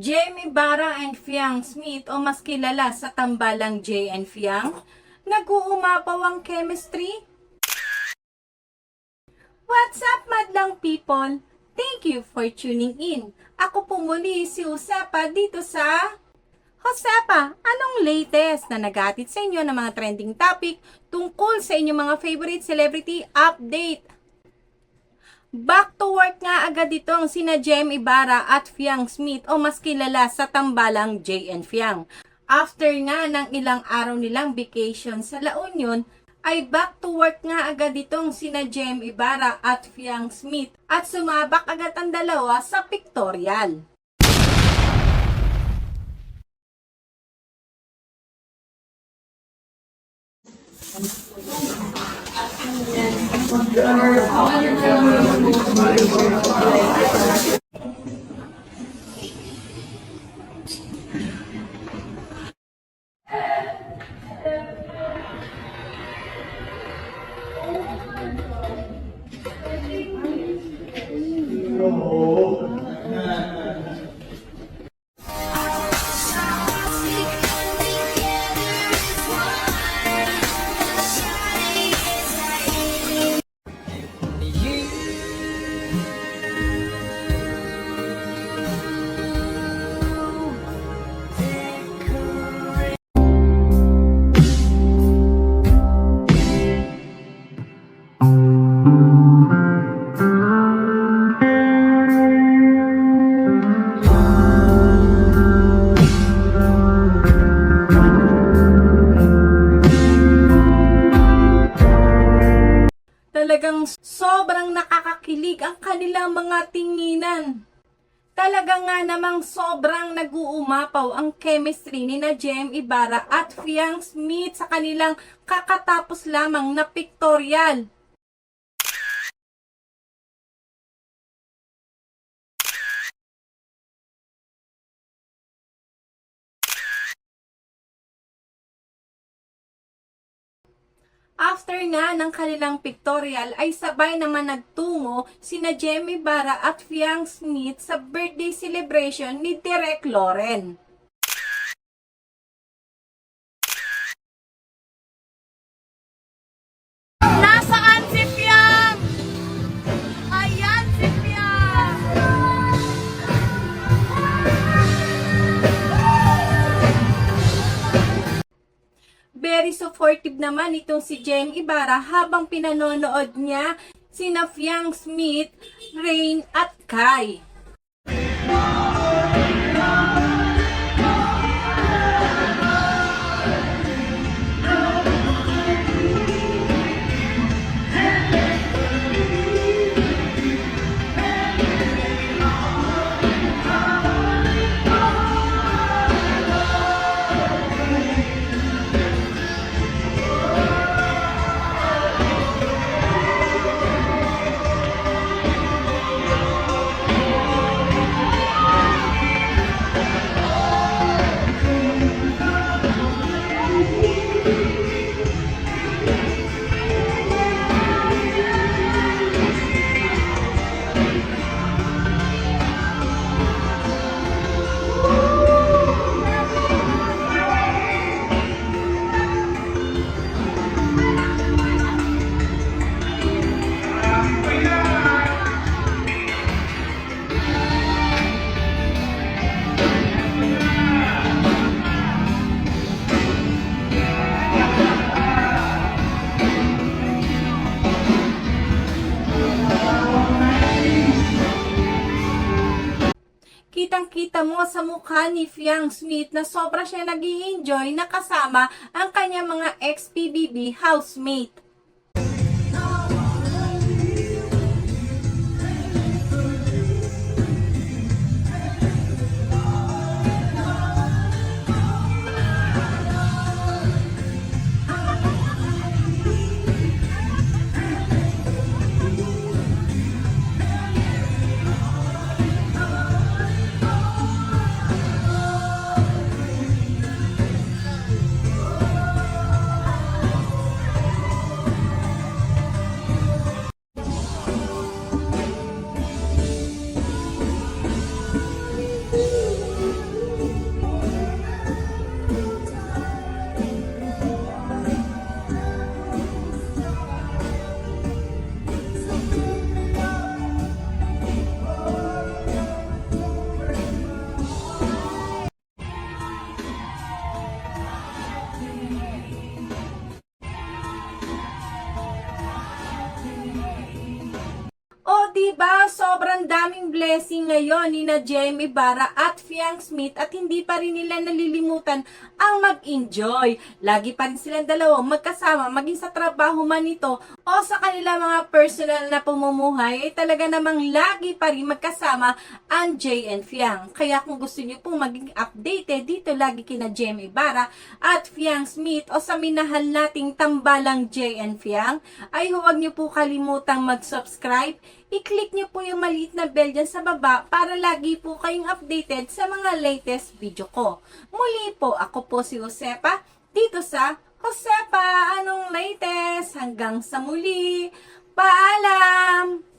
Jamie Barra and Fiang Smith o mas kilala sa tambalang J and Fiang, nag-uumapaw ang chemistry? What's up, madlang people? Thank you for tuning in. Ako po muli si Usapa dito sa... Josepa, anong latest na nagatid sa inyo ng mga trending topic tungkol sa inyong mga favorite celebrity update? Back to work agad dito ang sina Jem Ibarra at Fiang Smith o mas kilala sa tambalang JN Fiang. After nga ng ilang araw nilang vacation sa La Union, ay back to work nga agad itong sina Jem Ibarra at Fiang Smith at sumabak agad ang dalawa sa pictorial. Oh. Talagang sobrang nakakakilig ang kanilang mga tinginan. Talaga nga namang sobrang nag-uumapaw ang chemistry ni na Jem Ibarra at Fiang Smith sa kanilang kakatapos lamang na pictorial. After nga ng kanilang pictorial ay sabay naman nagtungo sina Jemmy Barra at Fiang Smith sa birthday celebration ni Derek Loren. Very supportive naman itong si Jem Ibarra habang pinanonood niya sina Fiang Smith, Rain at Kai. Kitang-kita mo sa mukha ni Fiang Smith na sobra siya nag enjoy na kasama ang kanyang mga ex-PBB housemate. Sobrang daming blessing ngayon ni na Jem Ibarra at Fiang Smith at hindi pa rin nila nalilimutan ang mag-enjoy. Lagi pa rin silang dalawang magkasama, maging sa trabaho man ito o sa kanila mga personal na pumumuhay, ay talaga namang lagi pa rin magkasama ang Jay and Fiang. Kaya kung gusto niyo pong maging updated, dito lagi kina Jem Ibarra at Fiang Smith o sa minahal nating tambalang Jay and Fiang, ay huwag niyo po kalimutang mag-subscribe. I-click niyo po yung maliit na bell dyan sa baba para lagi po kayong updated sa mga latest video ko. Muli po, ako po si Josepa dito sa Josepa, anong latest? Hanggang sa muli. Paalam!